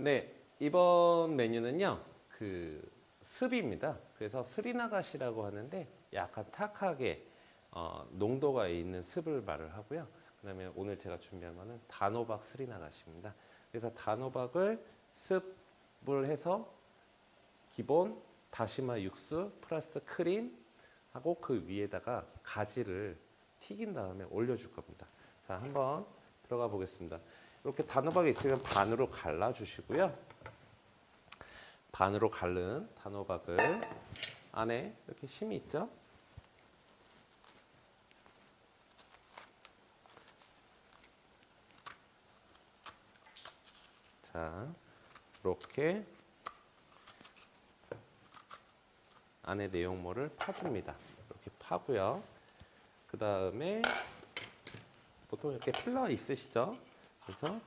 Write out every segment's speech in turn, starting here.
네, 이번 메뉴는요, 그 습입니다. 그래서 스리나가시라고 하는데 약간 탁하게 어, 농도가 있는 습을 말을 하고요. 그 다음에 오늘 제가 준비한 거는 단호박 스리나가시입니다. 그래서 단호박을 습을 해서 기본 다시마 육수 플러스 크림 하고 그 위에다가 가지를 튀긴 다음에 올려줄 겁니다. 자, 한번 들어가 보겠습니다. 이렇게 단호박이 있으면 반으로 갈라 주시고요. 반으로 갈른 단호박을 안에 이렇게 심이 있죠? 자, 이렇게 안에 내용물을 파줍니다. 이렇게 파고요. 그 다음에 보통 이렇게 필러 있으시죠? 그래서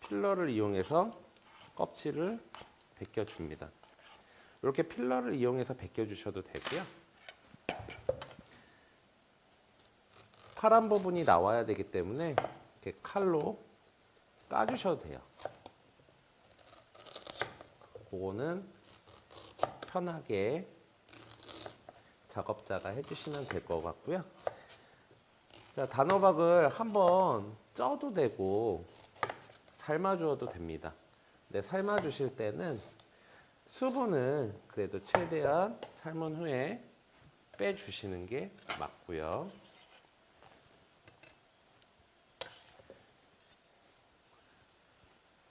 필러를 이용해서 껍질을 벗겨줍니다. 이렇게 필러를 이용해서 벗겨주셔도 되고요. 파란 부분이 나와야 되기 때문에 이렇게 칼로 까주셔도 돼요. 그거는 편하게 작업자가 해주시면 될 것 같고요. 자, 단호박을 한번 쪄도 되고 삶아주어도 됩니다. 근데 삶아주실 때는 수분을 그래도 최대한 삶은 후에 빼주시는 게 맞고요.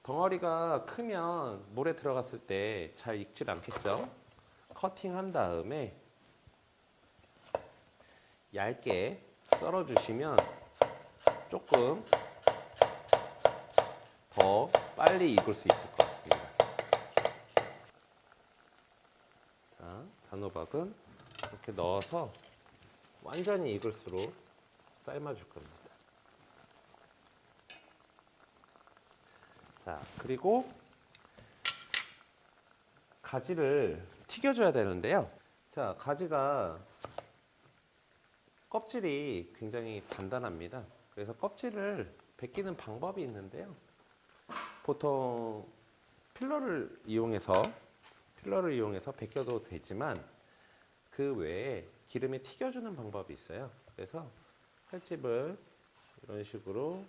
덩어리가 크면 물에 들어갔을 때 잘 익질 않겠죠? 커팅한 다음에 얇게 썰어 주시면 조금 더 빨리 익을 수 있을 것 같습니다. 자, 단호박은 이렇게 넣어서 완전히 익을수록 삶아 줄 겁니다. 자, 그리고 가지를 튀겨줘야 되는데요. 자, 가지가 껍질이 굉장히 단단합니다. 그래서 껍질을 벗기는 방법이 있는데요. 보통 필러를 이용해서 필러를 이용해서 벗겨도 되지만 그 외에 기름에 튀겨주는 방법이 있어요. 그래서 칼집을 이런 식으로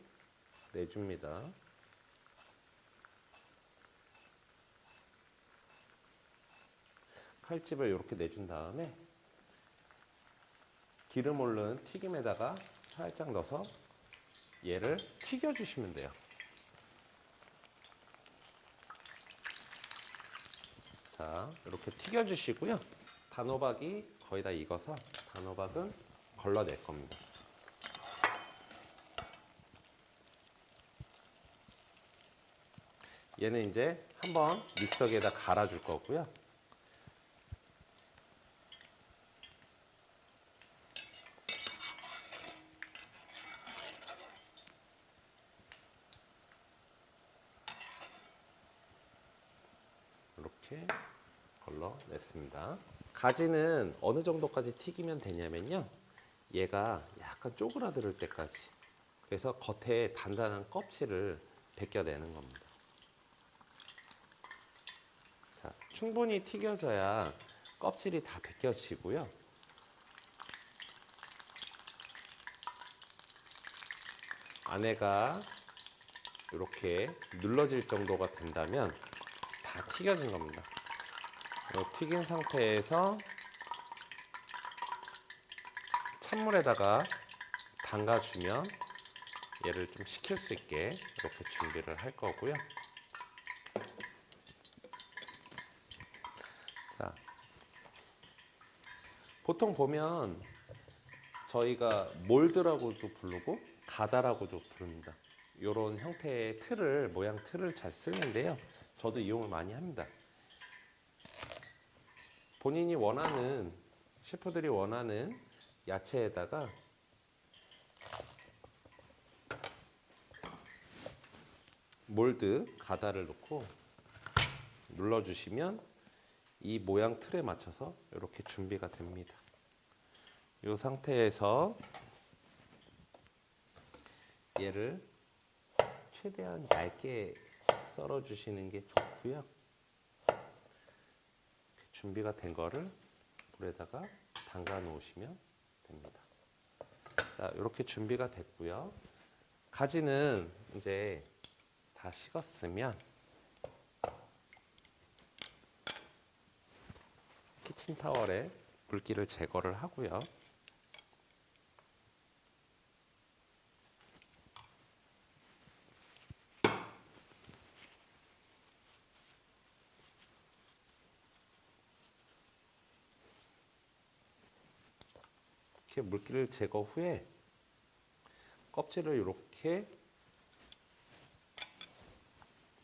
내줍니다. 칼집을 이렇게 내준 다음에 기름 오른 튀김에다가 살짝 넣어서 얘를 튀겨주시면 돼요. 자, 이렇게 튀겨주시고요. 단호박이 거의 다 익어서 단호박은 걸러낼 겁니다. 얘는 이제 한번 믹서기에다 갈아줄 거고요. 이렇게 걸러냈습니다. 가지는 어느 정도까지 튀기면 되냐면요. 얘가 약간 쪼그라들 때까지. 그래서 겉에 단단한 껍질을 벗겨내는 겁니다. 자, 충분히 튀겨져야 껍질이 다 벗겨지고요. 안에가 이렇게 눌러질 정도가 된다면 다 튀겨진 겁니다. 이 튀긴 상태에서 찬물에다가 담가주면 얘를 좀 식힐 수 있게 이렇게 준비를 할 거고요. 자, 보통 보면 저희가 몰드라고도 부르고 가다라고도 부릅니다. 이런 형태의 틀을 모양 틀을 잘 쓰는데요. 저도 이용을 많이 합니다. 본인이 원하는 셰프들이 원하는 야채에다가 몰드 가다를 넣고 눌러주시면 이 모양 틀에 맞춰서 이렇게 준비가 됩니다. 이 상태에서 얘를 최대한 얇게 썰어 주시는 게 좋고요. 준비가 된 거를 물에다가 담가 놓으시면 됩니다. 자, 이렇게 준비가 됐고요. 가지는 이제 다 식었으면 키친타월에 물기를 제거를 하고요. 이렇게 물기를 제거 후에 껍질을 이렇게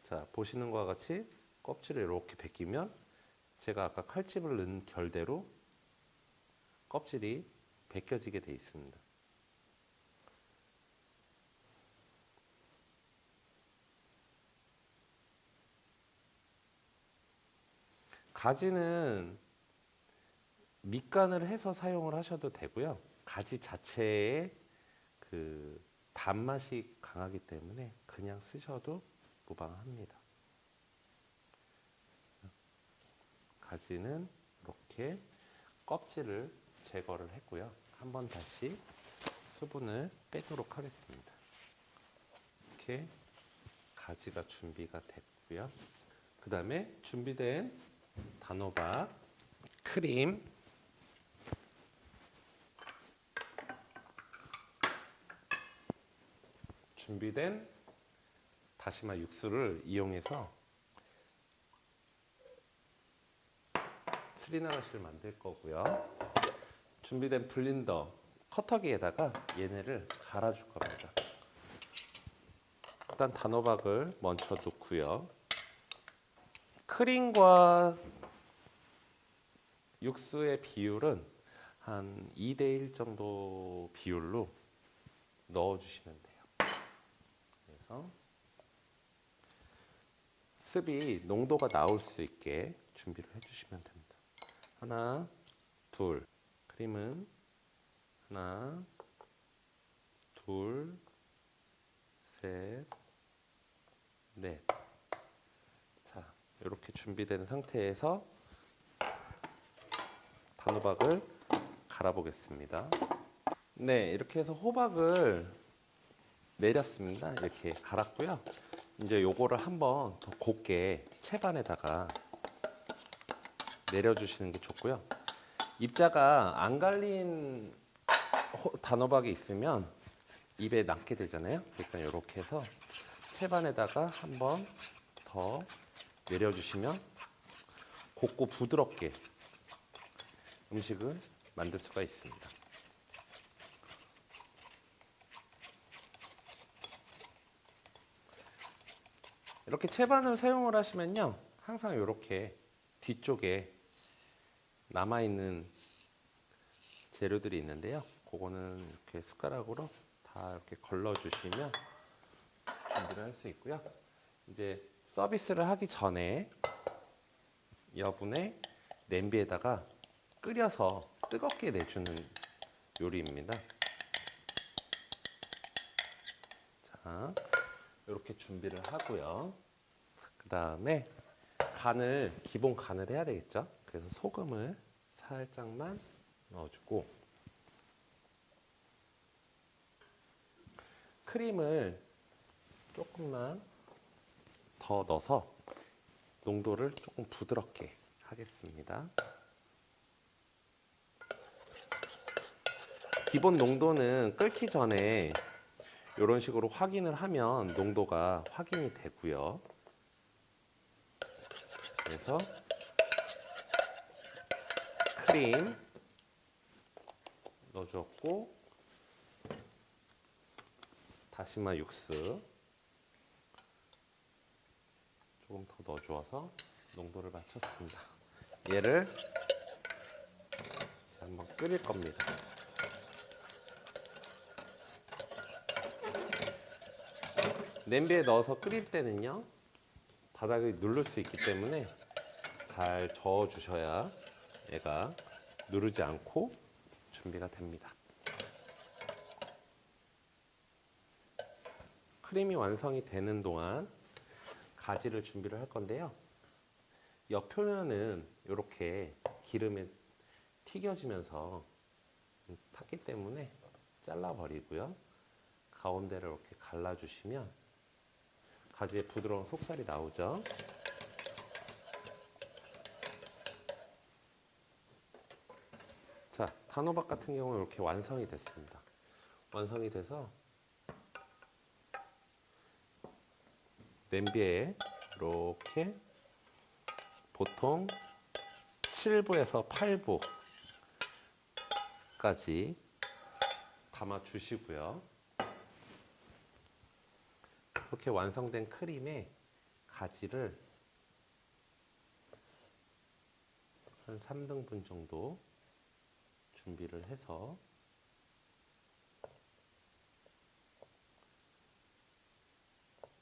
자 보시는 것과 같이 껍질을 이렇게 벗기면 제가 아까 칼집을 넣은 결대로 껍질이 벗겨지게 돼 있습니다. 가지는 밑간을 해서 사용을 하셔도 되고요. 가지 자체에 그 단맛이 강하기 때문에 그냥 쓰셔도 무방합니다. 가지는 이렇게 껍질을 제거를 했고요. 한번 다시 수분을 빼도록 하겠습니다. 이렇게 가지가 준비가 됐고요. 그 다음에 준비된 단호박, 크림, 준비된 다시마 육수를 이용해서 스리나가시를 만들 거고요. 준비된 블린더 커터기에다가 얘네를 갈아줄 겁니다. 일단 단호박을 먼저 넣고요. 크림과 육수의 비율은 한 2대 1 정도 비율로 넣어주시면 돼요. 그래서 습이 농도가 나올 수 있게 준비를 해주시면 됩니다. 하나, 둘, 크림은 하나, 둘, 셋, 넷. 자, 이렇게 준비된 상태에서 단호박을 갈아보겠습니다. 네, 이렇게 해서 호박을 내렸습니다. 이렇게 갈았고요. 이제 요거를 한번 더 곱게 채반에다가 내려주시는 게 좋고요. 입자가 안 갈린 호- 단호박이 있으면 입에 남게 되잖아요. 일단 이렇게 해서 채반에다가 한번 더 내려주시면 곱고 부드럽게 음식을 만들 수가 있습니다. 이렇게 채반을 사용을 하시면요. 항상 이렇게 뒤쪽에 남아있는 재료들이 있는데요. 그거는 이렇게 숟가락으로 다 이렇게 걸러주시면 준비를 할 수 있고요. 이제 서비스를 하기 전에 여분의 냄비에다가 끓여서 뜨겁게 내주는 요리입니다. 자, 이렇게 준비를 하고요. 그 다음에 간을 기본 간을 해야 되겠죠. 그래서 소금을 살짝만 넣어주고 크림을 조금만 더 넣어서 농도를 조금 부드럽게 하겠습니다. 기본 농도는 끓기 전에 이런 식으로 확인을 하면 농도가 확인이 되고요. 그래서 크림 넣어주었고 다시마 육수 조금 더 넣어주어서 농도를 맞췄습니다. 얘를 한번 끓일 겁니다. 냄비에 넣어서 끓일 때는요 바닥을 누를 수 있기 때문에 잘 저어 주셔야 얘가 누르지 않고 준비가 됩니다. 크림이 완성이 되는 동안 가지를 준비를 할 건데요. 옆 표면은 이렇게 기름에 튀겨지면서 탔기 때문에 잘라버리고요. 가운데를 이렇게 갈라주시면 가지의 부드러운 속살이 나오죠. 자, 단호박 같은 경우는 이렇게 완성이 됐습니다. 완성이 돼서 냄비에 이렇게 보통 7부에서 8부까지 담아 주시고요. 이렇게 완성된 크림에 가지를 한 3등분 정도 준비를 해서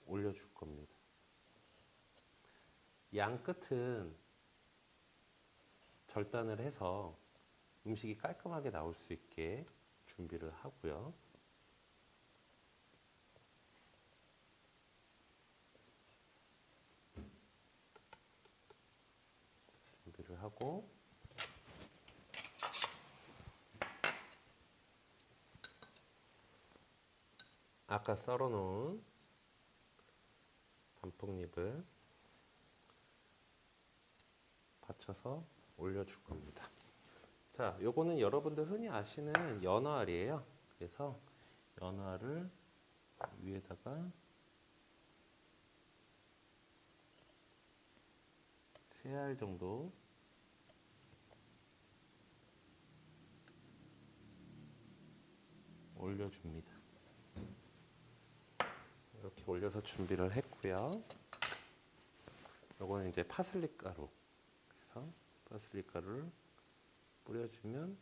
올려줄 겁니다. 양 끝은 절단을 해서 음식이 깔끔하게 나올 수 있게 준비를 하고요. 준비를 하고 아까 썰어놓은 단풍잎을 받쳐서 올려줄 겁니다. 자, 요거는 여러분들 흔히 아시는 연어알이에요. 그래서 연어알을 위에다가 세 알 정도 올려줍니다. 이렇게 올려서 준비를 했고요. 요거는 이제 파슬리 가루. 그래서 파슬리 가루를 뿌려주면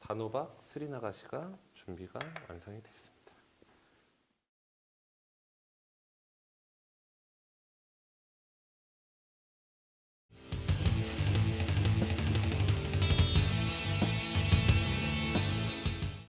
단호박 스리나가시가 준비가 완성이 됐습니다.